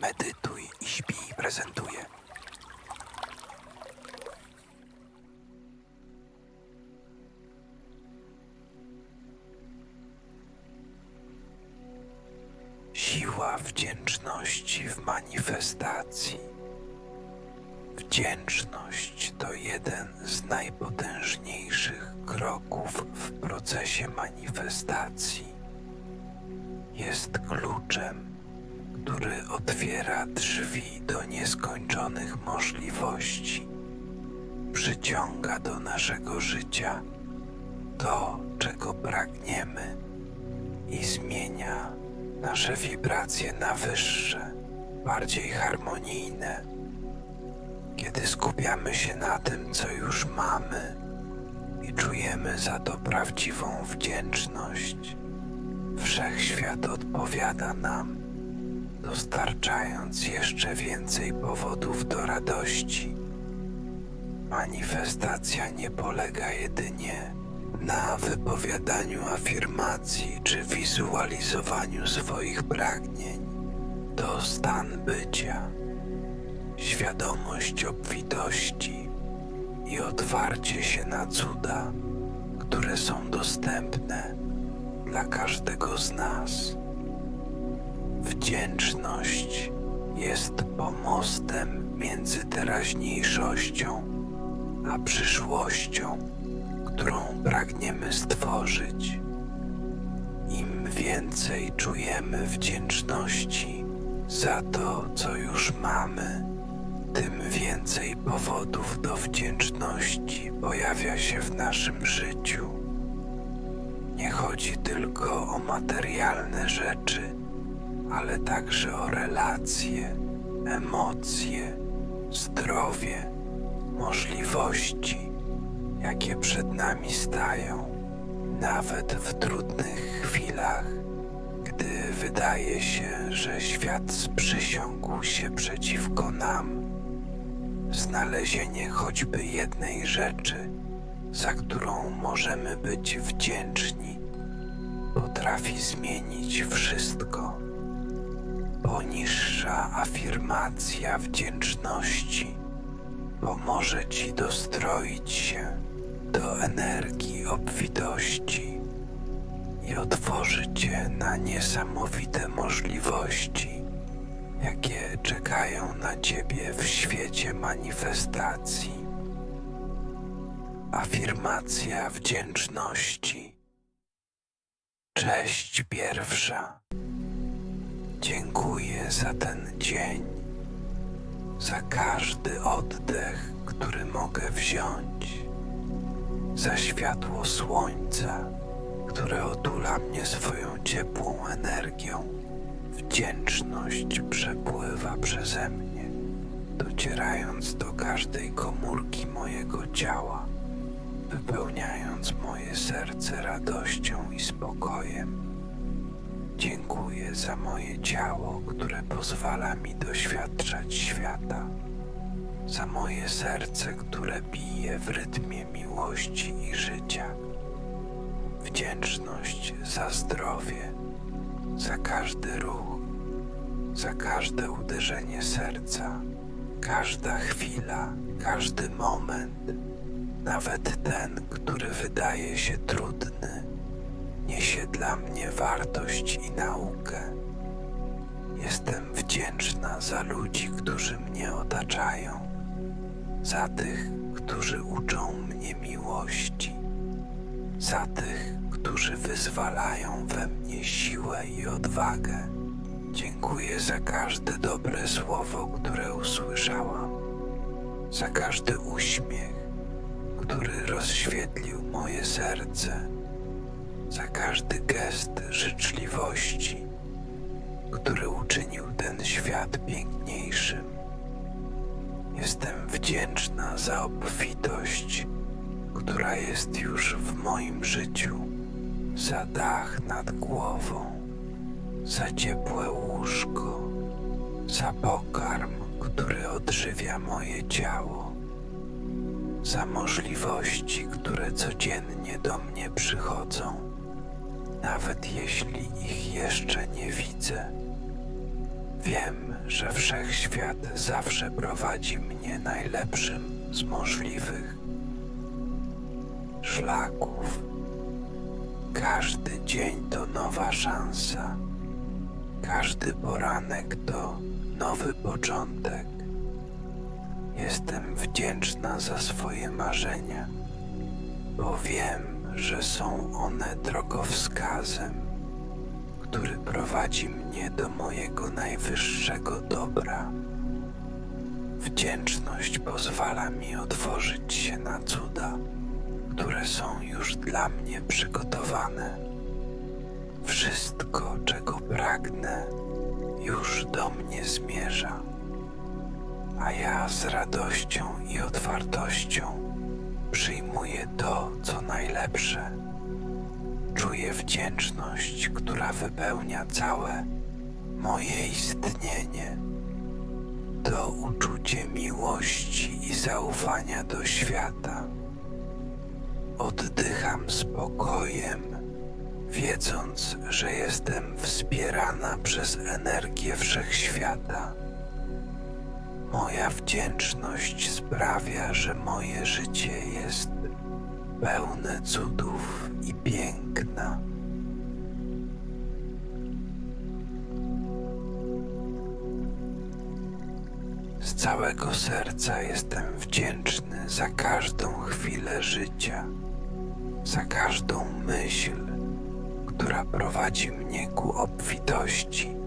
Medytuj i śpij prezentuje. Siła wdzięczności w manifestacji. Wdzięczność to jeden z najpotężniejszych kroków w procesie manifestacji. Jest kluczem, który otwiera drzwi do nieskończonych możliwości. Przyciąga do naszego życia to, czego pragniemy i zmienia nasze wibracje na wyższe, bardziej harmonijne. Kiedy skupiamy się na tym, co już mamy i czujemy za to prawdziwą wdzięczność, wszechświat odpowiada nam, dostarczając jeszcze więcej powodów do radości. Manifestacja nie polega jedynie na wypowiadaniu afirmacji czy wizualizowaniu swoich pragnień. To stan bycia, świadomość obfitości i otwarcie się na cuda, które są dostępne dla każdego z nas. Wdzięczność jest pomostem między teraźniejszością a przyszłością, którą pragniemy stworzyć. Im więcej czujemy wdzięczności za to, co już mamy, tym więcej powodów do wdzięczności pojawia się w naszym życiu. Nie chodzi tylko o materialne rzeczy, ale także o relacje, emocje, zdrowie, możliwości, jakie przed nami stają, nawet w trudnych chwilach, gdy wydaje się, że świat sprzysiągł się przeciwko nam. Znalezienie choćby jednej rzeczy, za którą możemy być wdzięczni, potrafi zmienić wszystko. Poniższa afirmacja wdzięczności pomoże Ci dostroić się do energii obfitości i otworzy Cię na niesamowite możliwości, jakie czekają na Ciebie w świecie manifestacji. Afirmacja wdzięczności. Cześć pierwsza. Dziękuję za ten dzień, za każdy oddech, który mogę wziąć, za światło słońca, które otula mnie swoją ciepłą energią. Wdzięczność przepływa przeze mnie, docierając do każdej komórki mojego ciała, wypełniając moje serce radością i spokojem. Dziękuję za moje ciało, które pozwala mi doświadczać świata, za moje serce, które bije w rytmie miłości i życia. Wdzięczność za zdrowie, za każdy ruch, za każde uderzenie serca, każda chwila, każdy moment, nawet ten, który wydaje się trudny niesie dla mnie wartość i naukę. Jestem wdzięczna za ludzi, którzy mnie otaczają, za tych, którzy uczą mnie miłości, za tych, którzy wyzwalają we mnie siłę i odwagę. Dziękuję za każde dobre słowo, które usłyszałam, za każdy uśmiech, który rozświetlił moje serce za każdy gest życzliwości, który uczynił ten świat piękniejszym. Jestem wdzięczna za obfitość, która jest już w moim życiu, za dach nad głową, za ciepłe łóżko, za pokarm, który odżywia moje ciało, za możliwości, które codziennie do mnie przychodzą nawet jeśli ich jeszcze nie widzę. Wiem, że wszechświat zawsze prowadzi mnie najlepszym z możliwych szlaków. Każdy dzień to nowa szansa. Każdy poranek to nowy początek. Jestem wdzięczna za swoje marzenia, bo wiem, że są one drogowskazem, który prowadzi mnie do mojego najwyższego dobra. Wdzięczność pozwala mi otworzyć się na cuda, które są już dla mnie przygotowane. Wszystko, czego pragnę, już do mnie zmierza, a ja z radością i otwartością przyjmuję to, co najlepsze. Czuję wdzięczność, która wypełnia całe moje istnienie. To uczucie miłości i zaufania do świata. Oddycham spokojem, wiedząc, że jestem wspierana przez energię wszechświata. Moja wdzięczność sprawia, że moje życie jest pełne cudów i piękna. Z całego serca jestem wdzięczny za każdą chwilę życia, za każdą myśl, która prowadzi mnie ku obfitości,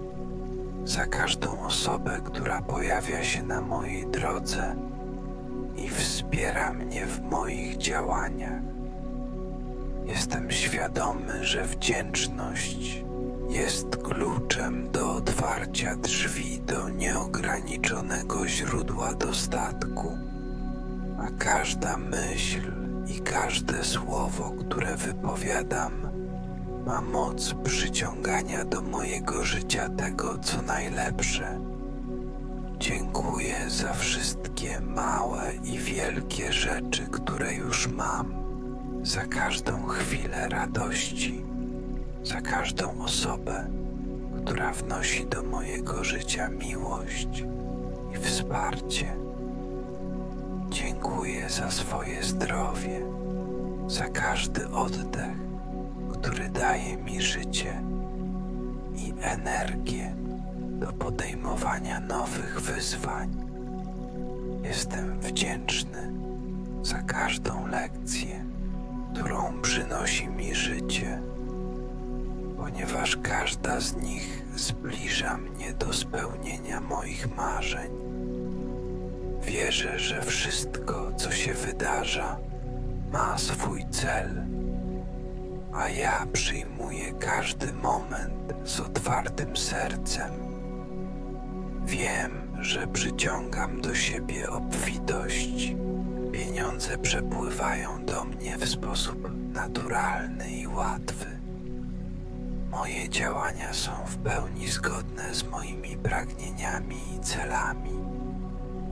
za każdą osobę, która pojawia się na mojej drodze i wspiera mnie w moich działaniach. Jestem świadomy, że wdzięczność jest kluczem do otwarcia drzwi do nieograniczonego źródła dostatku, a każda myśl i każde słowo, które wypowiadam, ma moc przyciągania do mojego życia tego, co najlepsze. Dziękuję za wszystkie małe i wielkie rzeczy, które już mam, za każdą chwilę radości, za każdą osobę, która wnosi do mojego życia miłość i wsparcie. Dziękuję za swoje zdrowie, za każdy oddech, który daje mi życie i energię do podejmowania nowych wyzwań. Jestem wdzięczny za każdą lekcję, którą przynosi mi życie, ponieważ każda z nich zbliża mnie do spełnienia moich marzeń. Wierzę, że wszystko, co się wydarza, ma swój cel, a ja przyjmuję każdy moment z otwartym sercem. Wiem, że przyciągam do siebie obfitość. Pieniądze przepływają do mnie w sposób naturalny i łatwy. Moje działania są w pełni zgodne z moimi pragnieniami i celami,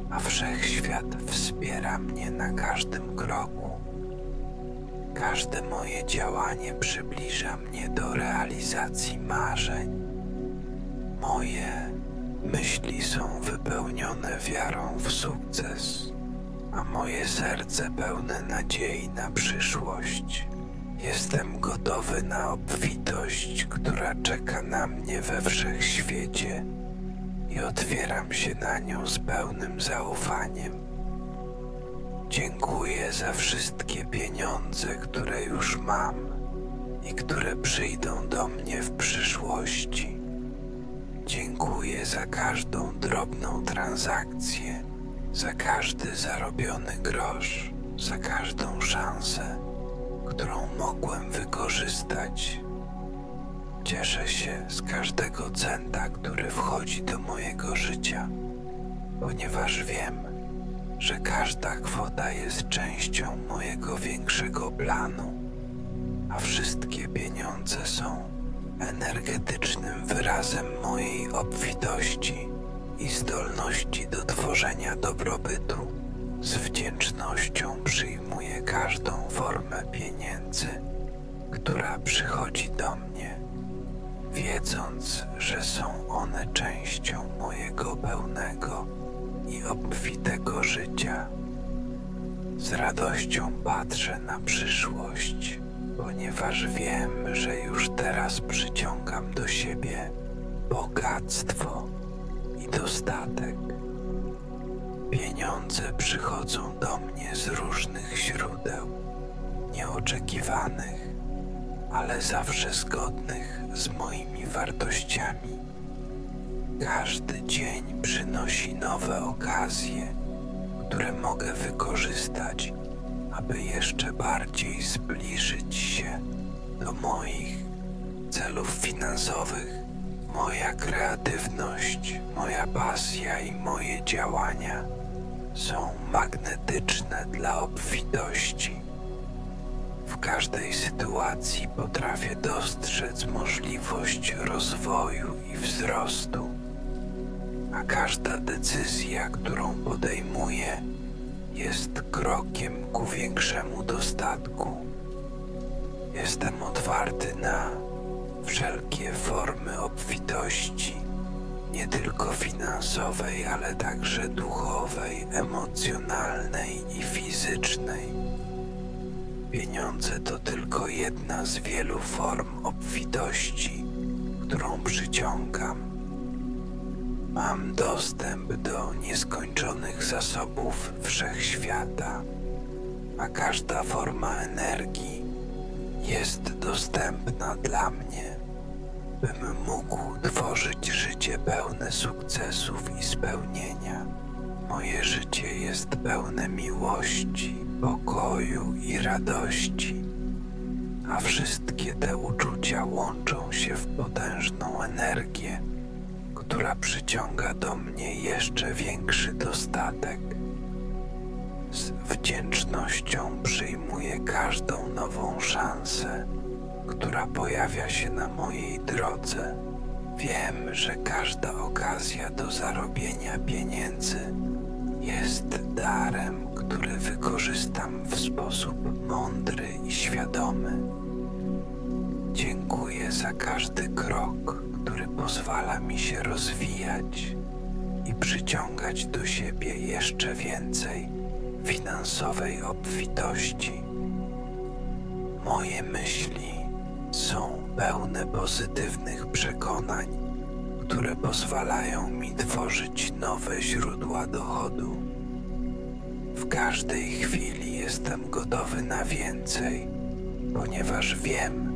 a wszechświat wspiera mnie na każdym kroku. Każde moje działanie przybliża mnie do realizacji marzeń. Moje myśli są wypełnione wiarą w sukces, a moje serce pełne nadziei na przyszłość. Jestem gotowy na obfitość, która czeka na mnie we wszechświecie i otwieram się na nią z pełnym zaufaniem. Dziękuję za wszystkie pieniądze, które już mam i które przyjdą do mnie w przyszłości. Dziękuję za każdą drobną transakcję, za każdy zarobiony grosz, za każdą szansę, którą mogłem wykorzystać. Cieszę się z każdego centa, który wchodzi do mojego życia, ponieważ wiem, że każda kwota jest częścią mojego większego planu, a wszystkie pieniądze są energetycznym wyrazem mojej obfitości i zdolności do tworzenia dobrobytu. Z wdzięcznością przyjmuję każdą formę pieniędzy, która przychodzi do mnie. wiedząc, że są one częścią mojego pełnego i obfitego życia. Z radością patrzę na przyszłość, ponieważ wiem, że już teraz przyciągam do siebie bogactwo i dostatek. Pieniądze przychodzą do mnie z różnych źródeł, nieoczekiwanych, ale zawsze zgodnych z moimi wartościami. Każdy dzień przynosi nowe okazje, które mogę wykorzystać, aby jeszcze bardziej zbliżyć się do moich celów finansowych. Moja kreatywność, moja pasja i moje działania są magnetyczne dla obfitości. W każdej sytuacji potrafię dostrzec możliwość rozwoju i wzrostu, a każda decyzja, którą podejmuję, jest krokiem ku większemu dostatku. Jestem otwarty na wszelkie formy obfitości, nie tylko finansowej, ale także duchowej, emocjonalnej i fizycznej. Pieniądze to tylko jedna z wielu form obfitości, którą przyciągam. Mam dostęp do nieskończonych zasobów wszechświata, a każda forma energii jest dostępna dla mnie, bym mógł tworzyć życie pełne sukcesów i spełnienia. Moje życie jest pełne miłości, pokoju i radości, a wszystkie te uczucia łączą się w potężną energię, która przyciąga do mnie jeszcze większy dostatek. Z wdzięcznością przyjmuję każdą nową szansę, która pojawia się na mojej drodze. Wiem, że każda okazja do zarobienia pieniędzy jest darem, który wykorzystam w sposób mądry i świadomy. Dziękuję za każdy krok, pozwala mi się rozwijać i przyciągać do siebie jeszcze więcej finansowej obfitości. Moje myśli są pełne pozytywnych przekonań, które pozwalają mi tworzyć nowe źródła dochodu. W każdej chwili jestem gotowy na więcej, ponieważ wiem,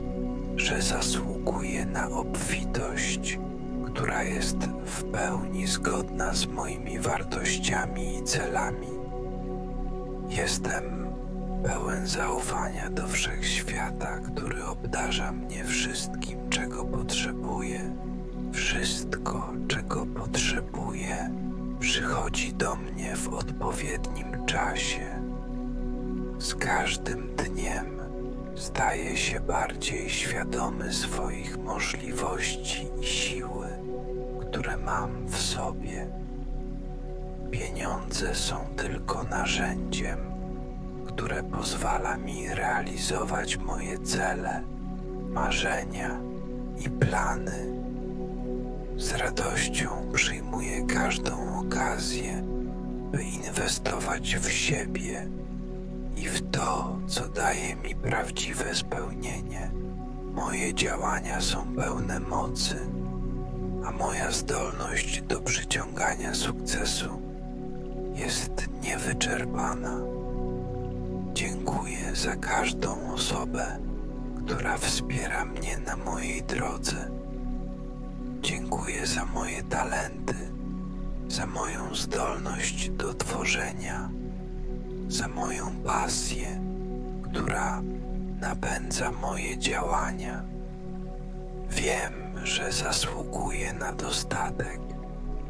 że zasługuję na obfitość, która jest w pełni zgodna z moimi wartościami i celami. Jestem pełen zaufania do wszechświata, który obdarza mnie wszystkim, czego potrzebuję. Wszystko, czego potrzebuję, przychodzi do mnie w odpowiednim czasie. Z każdym dniem staję się bardziej świadomy swoich możliwości i siły, które mam w sobie. Pieniądze są tylko narzędziem, które pozwala mi realizować moje cele, marzenia i plany. Z radością przyjmuję każdą okazję, by inwestować w siebie i w to, co daje mi prawdziwe spełnienie. Moje działania są pełne mocy, a moja zdolność do przyciągania sukcesu jest niewyczerpana. Dziękuję za każdą osobę, która wspiera mnie na mojej drodze. Dziękuję za moje talenty, za moją zdolność do tworzenia, za moją pasję, która napędza moje działania. Wiem, że zasługuję na dostatek,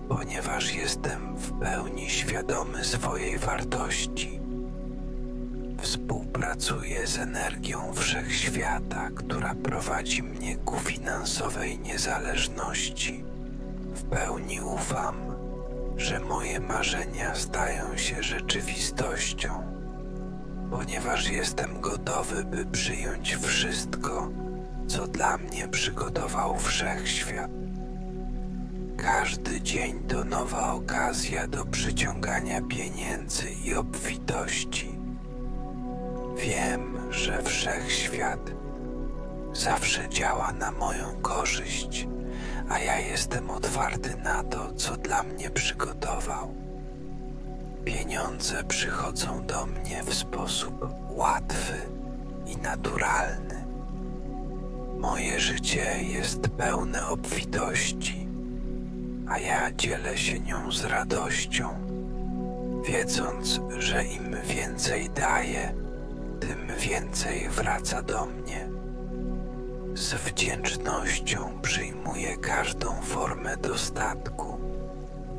ponieważ jestem w pełni świadomy swojej wartości. Współpracuję z energią wszechświata, która prowadzi mnie ku finansowej niezależności. W pełni ufam, że moje marzenia stają się rzeczywistością, ponieważ jestem gotowy, by przyjąć wszystko, co dla mnie przygotował wszechświat. Każdy dzień to nowa okazja do przyciągania pieniędzy i obfitości. Wiem, że wszechświat zawsze działa na moją korzyść, a ja jestem otwarty na to, co dla mnie przygotował. Pieniądze przychodzą do mnie w sposób łatwy i naturalny. Moje życie jest pełne obfitości, a ja dzielę się nią z radością, wiedząc, że im więcej daję, tym więcej wraca do mnie. Z wdzięcznością przyjmuję każdą formę dostatku,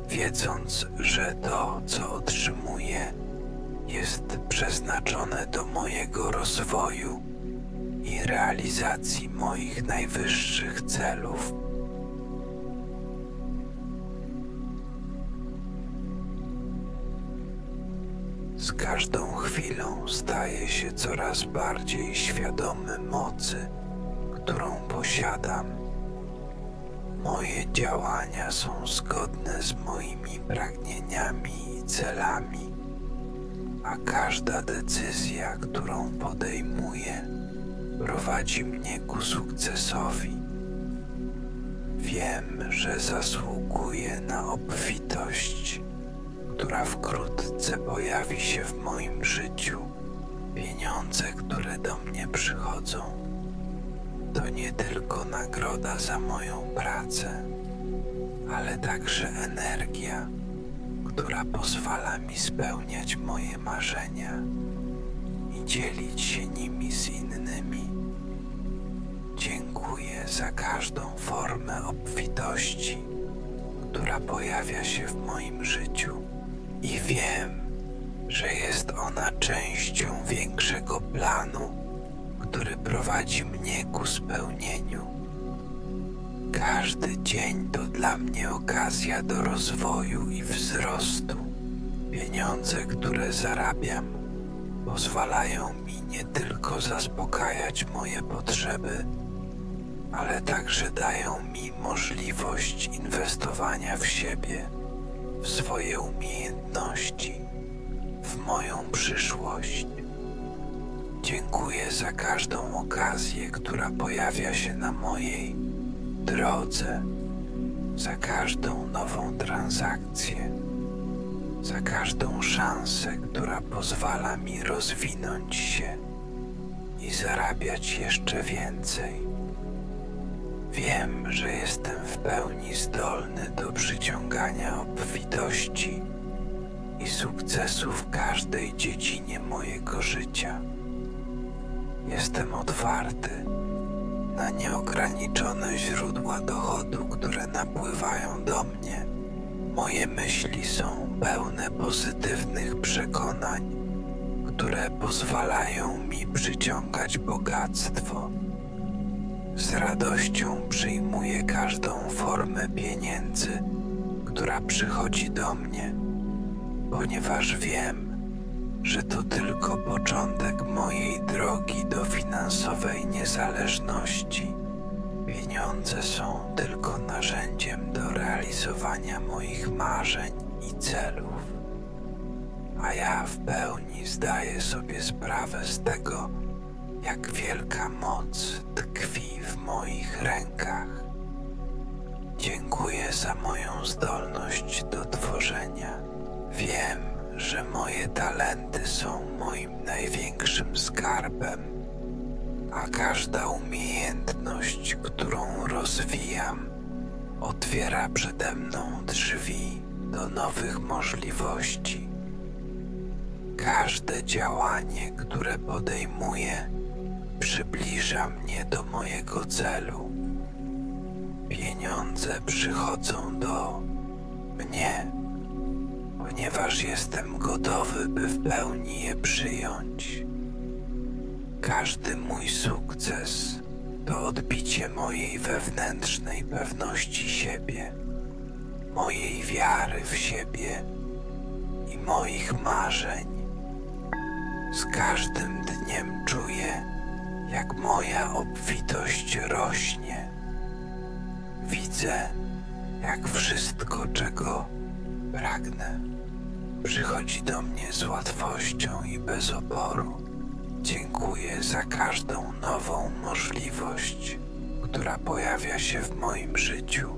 wiedząc, że to, co otrzymuję, jest przeznaczone do mojego rozwoju i realizacji moich najwyższych celów. Z każdą chwilą staję się coraz bardziej świadomy mocy, którą posiadam. Moje działania są zgodne z moimi pragnieniami i celami, a każda decyzja, którą podejmuję, prowadzi mnie ku sukcesowi. Wiem, że zasługuję na obfitość, która wkrótce pojawi się w moim życiu. Pieniądze, które do mnie przychodzą, to nie tylko nagroda za moją pracę, ale także energia, która pozwala mi spełniać moje marzenia i dzielić się nimi z innymi. Dziękuję za każdą formę obfitości, która pojawia się w moim życiu i wiem, że jest ona częścią większego planu, który prowadzi mnie ku spełnieniu. Każdy dzień to dla mnie okazja do rozwoju i wzrostu. Pieniądze, które zarabiam, pozwalają mi nie tylko zaspokajać moje potrzeby, ale także dają mi możliwość inwestowania w siebie, w swoje umiejętności, w moją przyszłość. Dziękuję za każdą okazję, która pojawia się na mojej drodze, za każdą nową transakcję, za każdą szansę, która pozwala mi rozwinąć się i zarabiać jeszcze więcej. Wiem, że jestem w pełni zdolny do przyciągania obfitości i sukcesu w każdej dziedzinie mojego życia. Jestem otwarty na nieograniczone źródła dochodu, które napływają do mnie. Moje myśli są pełne pozytywnych przekonań, które pozwalają mi przyciągać bogactwo. Z radością przyjmuję każdą formę pieniędzy, która przychodzi do mnie, ponieważ wiem, że to tylko początek mojej drogi do finansowej niezależności. Pieniądze są tylko narzędziem do realizowania moich marzeń i celów, a ja w pełni zdaję sobie sprawę z tego, jak wielka moc tkwi w moich rękach. Dziękuję za moją zdolność do tworzenia. Wiem, że moje talenty są moim największym skarbem, a każda umiejętność, którą rozwijam, otwiera przede mną drzwi do nowych możliwości. Każde działanie, które podejmuję, przybliża mnie do mojego celu. Pieniądze przychodzą do mnie, ponieważ jestem gotowy, by w pełni je przyjąć. Każdy mój sukces to odbicie mojej wewnętrznej pewności siebie, mojej wiary w siebie i moich marzeń. Z każdym dniem czuję, jak moja obfitość rośnie. Widzę, jak wszystko, czego pragnę, przychodzi do mnie z łatwością i bez oporu. Dziękuję za każdą nową możliwość, która pojawia się w moim życiu.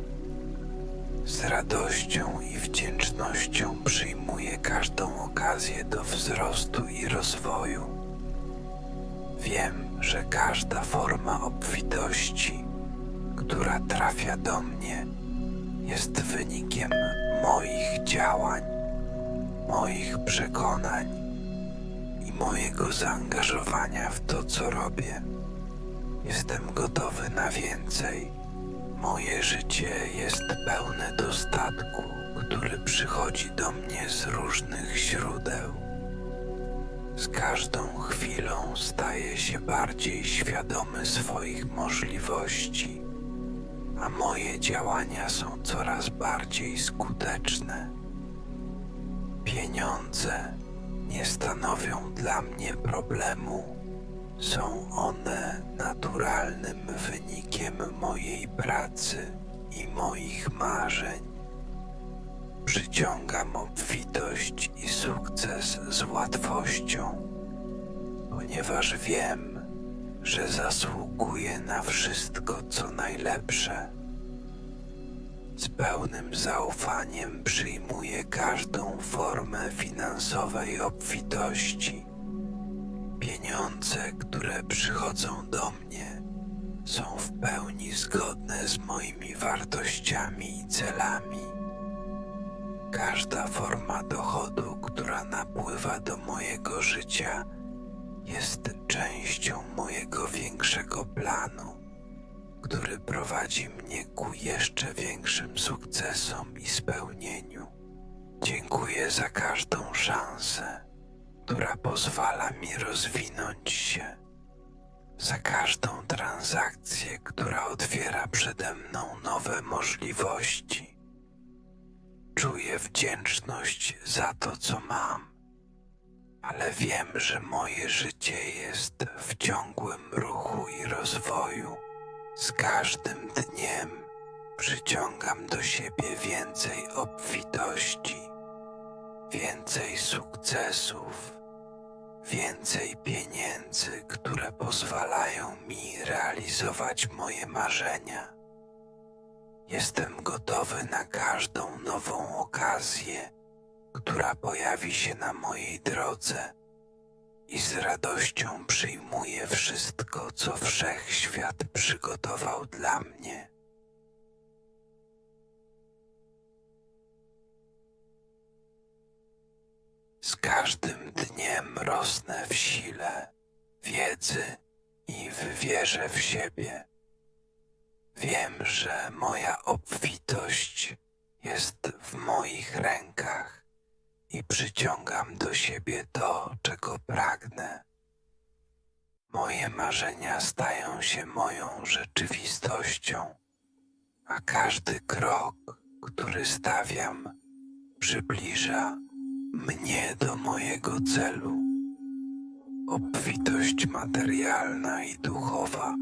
Z radością i wdzięcznością przyjmuję każdą okazję do wzrostu i rozwoju. Wiem, że każda forma obfitości, która trafia do mnie, jest wynikiem moich działań, moich przekonań i mojego zaangażowania w to, co robię. Jestem gotowy na więcej. Moje życie jest pełne dostatku, który przychodzi do mnie z różnych źródeł. Z każdą chwilą staję się bardziej świadomy swoich możliwości, a moje działania są coraz bardziej skuteczne. Pieniądze nie stanowią dla mnie problemu. Są one naturalnym wynikiem mojej pracy i moich marzeń. Przyciągam obfitość i sukces z łatwością, ponieważ wiem, że zasługuję na wszystko, co najlepsze. Z pełnym zaufaniem przyjmuję każdą formę finansowej obfitości. Pieniądze, które przychodzą do mnie, są w pełni zgodne z moimi wartościami i celami. Każda forma dochodu, która napływa do mojego życia, jest częścią mojego większego planu, który prowadzi mnie ku jeszcze większym sukcesom i spełnieniu. Dziękuję za każdą szansę, która pozwala mi rozwinąć się, za każdą transakcję, która otwiera przede mną nowe możliwości. Czuję wdzięczność za to, co mam, ale wiem, że moje życie jest w ciągłym ruchu i rozwoju. Z każdym dniem przyciągam do siebie więcej obfitości, więcej sukcesów, więcej pieniędzy, które pozwalają mi realizować moje marzenia. Jestem gotowy na każdą nową okazję, która pojawi się na mojej drodze i z radością przyjmuję wszystko, co wszechświat przygotował dla mnie. Z każdym dniem rosnę w sile, wiedzy i w wierze w siebie. Wiem, że moja obfitość jest w moich rękach i przyciągam do siebie to, czego pragnę. Moje marzenia stają się moją rzeczywistością, a każdy krok, który stawiam, przybliża mnie do mojego celu. Obfitość materialna i duchowa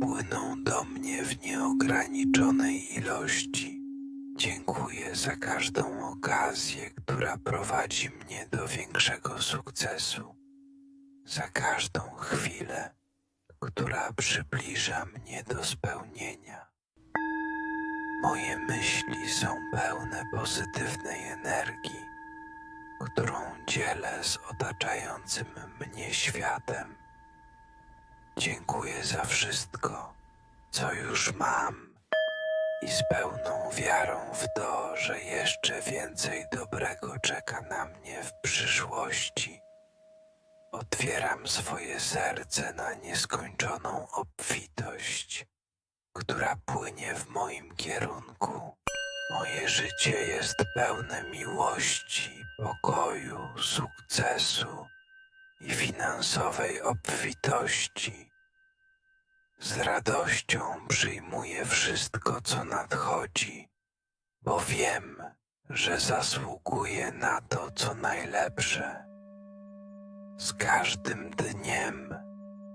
płyną do mnie w nieograniczonej ilości. Dziękuję za każdą okazję, która prowadzi mnie do większego sukcesu, za każdą chwilę, która przybliża mnie do spełnienia. Moje myśli są pełne pozytywnej energii, którą dzielę z otaczającym mnie światem. Dziękuję za wszystko, co już mam i z pełną wiarą w to, że jeszcze więcej dobrego czeka na mnie w przyszłości. Otwieram swoje serce na nieskończoną obfitość, która płynie w moim kierunku. Moje życie jest pełne miłości, pokoju, sukcesu i finansowej obfitości. Z radością przyjmuję wszystko, co nadchodzi, bo wiem, że zasługuję na to, co najlepsze. Z każdym dniem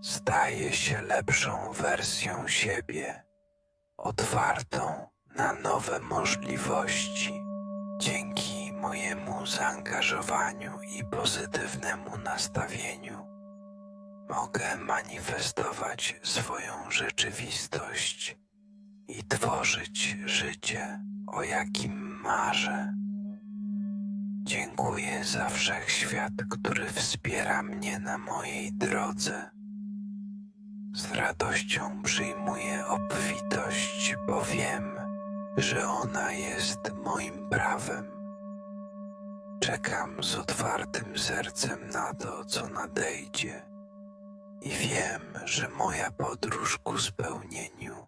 staje się lepszą wersją siebie, otwartą na nowe możliwości. Dzięki mojemu zaangażowaniu i pozytywnemu nastawieniu mogę manifestować swoją rzeczywistość i tworzyć życie, o jakim marzę. Dziękuję za wszechświat, który wspiera mnie na mojej drodze. Z radością przyjmuję obfitość, bo wiem, że ona jest moim prawem. Czekam z otwartym sercem na to, co nadejdzie, i wiem, że moja podróż ku spełnieniu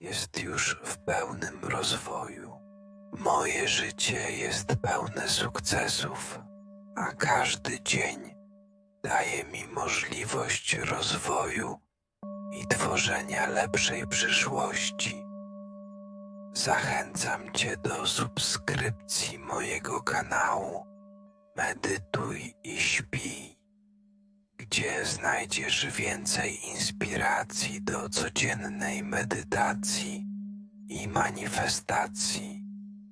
jest już w pełnym rozwoju. Moje życie jest pełne sukcesów, a każdy dzień daje mi możliwość rozwoju i tworzenia lepszej przyszłości. Zachęcam Cię do subskrypcji mojego kanału Medytuj i śpij, gdzie znajdziesz więcej inspiracji do codziennej medytacji i manifestacji.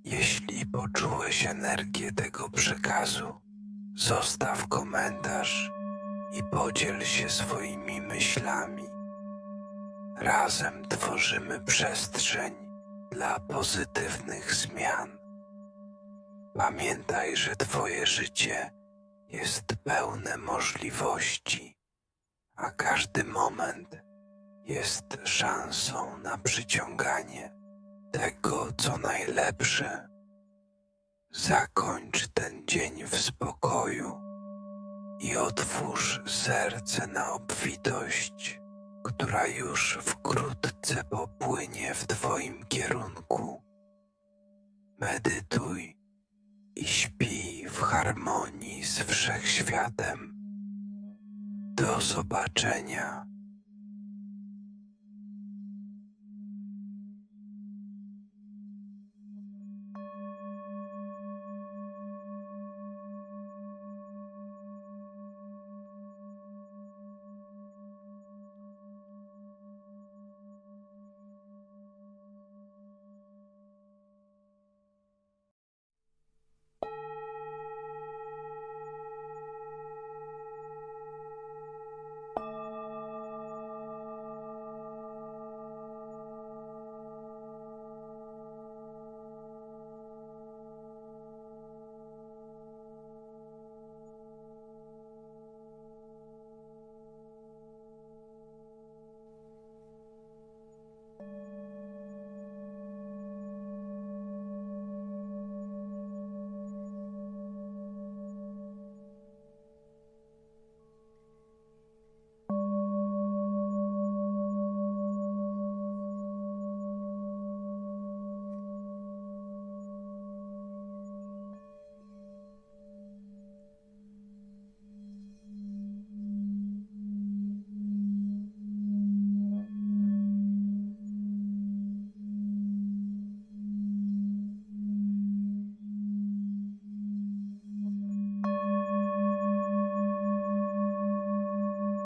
Jeśli poczułeś energię tego przekazu, zostaw komentarz i podziel się swoimi myślami. Razem tworzymy przestrzeń dla pozytywnych zmian. Pamiętaj, że Twoje życie jest pełne możliwości, a każdy moment jest szansą na przyciąganie tego, co najlepsze. Zakończ ten dzień w spokoju i otwórz serce na obfitość, która już wkrótce popłynie w Twoim kierunku. Medytuj i śpij w harmonii z wszechświatem. Do zobaczenia